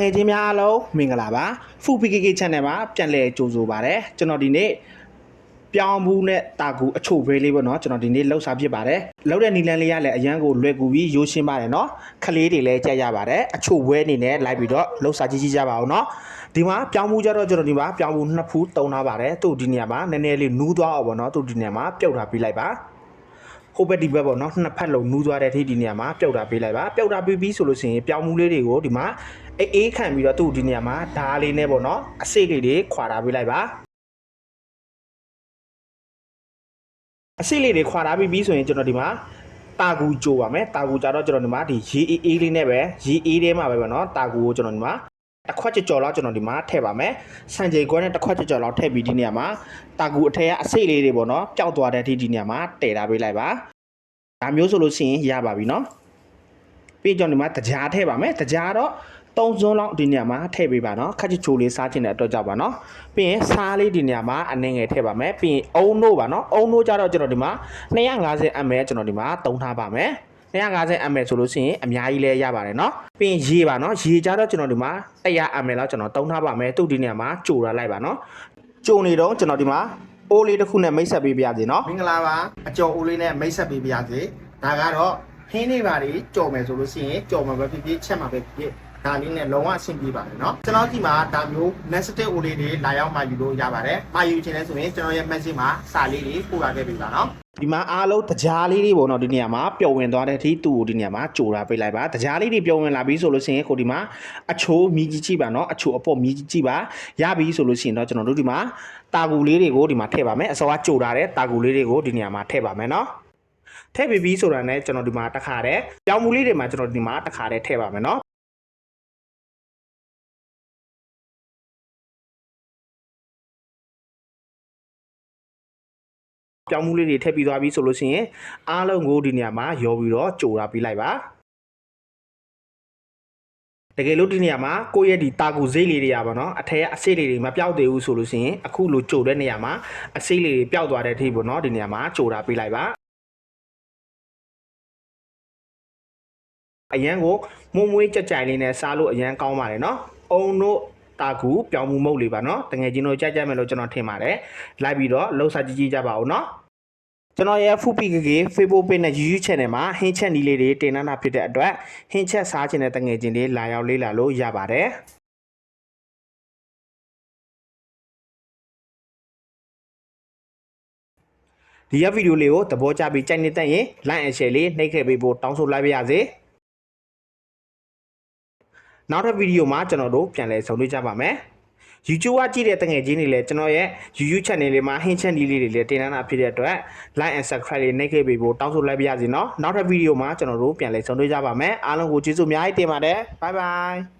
ငယ်ချင်းများအားလုံးမင်္ဂလာပါဖူ PKK channel မှာပြန်လည်ကြိုဆိုပါရစေကျွန်တော်ဒီနေ့ပြောင်းဘူးနဲ့တာကူအချို့ဘဲလေးပေါ့နော်ကျွန်တော်ဒီနေ့လှုပ်ရှားဖြစ်ပါတယ်လှုပ်တဲ့နီလန်းလေးရလည်းအရန်ကိုလွယ်ကူပြီးရိုးရှင်းပါတယ်နော်ခလေးတွေလည်းကြက်ရပါတယ်အချို့ဝဲအနေနဲ့လိုက်ပြီးတော့လှုပ်ရှားကြည့်ကြည့်ကြပါအောင်နော်ဒီမှာပြောင်းဘူးကြတော့ကျွန်တော်ဒီမှာပြောင်းဘူးနှစ်ဖူးတုံထားပါတယ်သူ့ဒီနေရာမှာနည်းနည်းလေးနူးသွားအောင်ပေါ့နော်သူ့ဒီနေရာမှာပြုတ်ထားပြီးလိုက်ပါ ဟိုဘက်ဒီဘက်ပေါ့နော်နှစ်ဖက်လုံးနူးသွားတဲ့အထိဒီနေရာမှာပျောက်တာပေးလိုက်ပါပျောက်တာပေးပြီးဆိုလို့ရှိရင်ပြောင်းမှုလေးတွေကိုဒီမှာအေးအေးခံပြီးတော့သူ့ဒီနေရာမှာဓားလေးနဲ့ပေါ့နော်အစိတ်လေးတွေခွာထားပေးလိုက်ပါအစိတ်လေးတွေခွာထားပြီးပြီးဆိုရင်ကျွန်တော်ဒီမှာတာကူကြိုပါမယ်တာကူကြတော့ကျွန်တော်ဒီမှာဒီရေအေးအေးလေးနဲ့ပဲရေအေးထဲမှာပဲပေါ့နော်တာကူကိုကျွန်တော်ဒီမှာ တစ်ခွက်ကြော်လောက်ကျွန်တော်ဒီမှာထည့်ပါမယ်ဆန်ချိန်ခွဲနဲ့တစ်ခွက်ကြော်လောက်ထည့်ပြီးဒီနေရာမှာတာကူအထက်ကအစိတ်လေးတွေပေါ့နော်ပျောက်သွားတဲ့အထိဒီနေရာမှာတည်ထားပေးလိုက်ပါဒါမျိုးဆိုလို့ရှိရင်ရပါပြီနော်ပြီးကြောင်ဒီမှာတကြားထည့်ပါမယ်တကြားတော့သုံးစွန်းလောက်ဒီနေရာမှာထည့်ပေးပါနော်ခက်ချိုချိုလေးစားချင်တဲ့အတွက်ကြောင့်ပါနော်ပြီးရင်စားလေးဒီနေရာမှာအနေငယ်ထည့်ပါမယ်ပြီးရင်အုံနို့ပါနော်အုံနို့ကြတော့ကျွန်တော်ဒီမှာ250 ml ကျွန်တော်ဒီမှာသုံးထားပါမယ် 250 ml ဆိုလို့ရှိရင်အများကြီးလဲရပါတယ်เนาะပြီးရင်ရေပါเนาะရေကြတော့ကျွန်တော်ဒီမှာ100 ml လောက်ကျွန်တော်တုံးထားပါမယ်သူ့ဒီနေရာမှာကြိုရလိုက်ပါเนาะကြိုနေတော့ကျွန်တော်ဒီမှာအိုးလေးတစ်ခုနဲ့မိတ်ဆက်ပေးပါရစေเนาะမင်္ဂလာပါအကျော်အိုးလေးနဲ့မိတ်ဆက်ပေးပါရစေဒါကတော့ဟင်းနေပါတွေကြော်မယ်ဆိုလို့ရှိရင်ကြော်မှာပဲဖြစ်ဖြစ်ချက်မှာပဲဖြစ်ဖြစ်ဒါလေးနဲ့လုံးဝအဆင်ပြေပါတယ်เนาะကျွန်တော်ဒီမှာဒါမျိုး nested အိုးလေးတွေလာရောက်မှယူလို့ရပါတယ်မှယူချင်လဲဆိုရင်ကျွန်တော်ရဲ့ message မှာစာလေးတွေပို့လာခဲ့ပြီပါเนาะ ဒီမှာအားလုံးတကြားလေးတွေပေါ့နော်ဒီနေရာမှာပျော်ဝင်သွားတဲ့အထိသူ့ကိုဒီနေရာမှာကြိုတာပေးလိုက်ပါတကြားလေးတွေပျော်ဝင်လာပြီဆိုလို့ရှိရင်ကိုဒီမှာအချိုးမြည်ကြီးကြည့်ပါနော်အချိုးအပေါ်မြည်ကြီးကြည့်ပါရပြီဆိုလို့ရှိရင်တော့ကျွန်တော်တို့ဒီမှာတာကူလေးတွေကိုဒီမှာထည့်ပါမယ်အစောကကြိုထားတဲ့တာကူလေးတွေကိုဒီနေရာမှာထည့်ပါမယ်နော်ထည့်ပြီးပြီဆိုတာနဲ့ကျွန်တော်ဒီမှာတစ်ခါတည်းပြောင်းမှုလေးတွေမှာကျွန်တော်ဒီမှာတစ်ခါတည်းထည့်ပါမယ်နော် ပြောင်းမှုလေးတွေထည့်ပြီးသွားပြီဆိုလို့ရှိရင်အားလုံးကိုဒီနေရာမှာရောပြီးတော့ကြိုတာပြီးလိုက်ပါတကယ်လို့ဒီနေရာမှာကိုယ့်ရဲ့ဒီတာကူစိတ်လေးတွေရပါတော့အထက်ကအစိတ်လေးတွေမပြောက်သေးဘူးဆိုလို့ရှိရင်အခုလိုကြိုတဲ့နေရာမှာအစိတ်လေးတွေပျောက်သွားတဲ့အထိပေါ့နော်ဒီနေရာမှာကြိုတာပြီးလိုက်ပါအရန်ကိုမွမွေးကြက်ကြိုင်လေးနဲ့စားလို့အရန်ကောင်းပါတယ်နော်အုံတို့ တာကူပြောင်းမှုမုတ်လေးပါနော်တကယ်ချင်းတို့ကြိုက်ကြမယ်လို့ကျွန်တော်ထင်ပါတယ်လိုက်ပြီးတော့လှုပ်ရှားကြည့်ကြည့်ကြပါဦးနော်ကျွန်တော်ရဲ့ FUPKK Facebook page နဲ့ YouTube channel မှာဟင်းချက်နီးလေးတွေတင်နန်းတာဖြစ်တဲ့အတွက်ဟင်းချက်စားခြင်းတဲ့တငယ်ချင်းတွေလာရောက်လေးလာလို့ရပါတယ်ဒီရဗီဒီယိုလေးကိုသဘောကျပြီးကြိုက်နေတဲ့ရင် like and share လေးနှိပ်ခဲ့ပေးဖို့တောင်းဆိုလိုက်ပါရစေ နောက်ထပ်ဗီဒီယိုမှာကျွန်တော်တို့ပြန်လည်ဆုံတွေ့ကြပါမယ် YouTube ကကြည့်တဲ့တငယ်ချင်းတွေလည်းကျွန်တော်ရဲ့ YouTube channel လေးမှာဟင်းချက်နီးလေးတွေလည်းတင်ထားတာဖြစ်တဲ့အတွက် like and subscribe လေးနှိပ်ခဲ့ပေးဖို့တောင်းဆိုလိုက်ပါရစေနော်နောက်ထပ်ဗီဒီယိုမှာကျွန်တော်တို့ပြန်လည်ဆုံတွေ့ကြပါမယ်အားလုံးကိုကျေးဇူးအများကြီးတင်ပါတယ် bye bye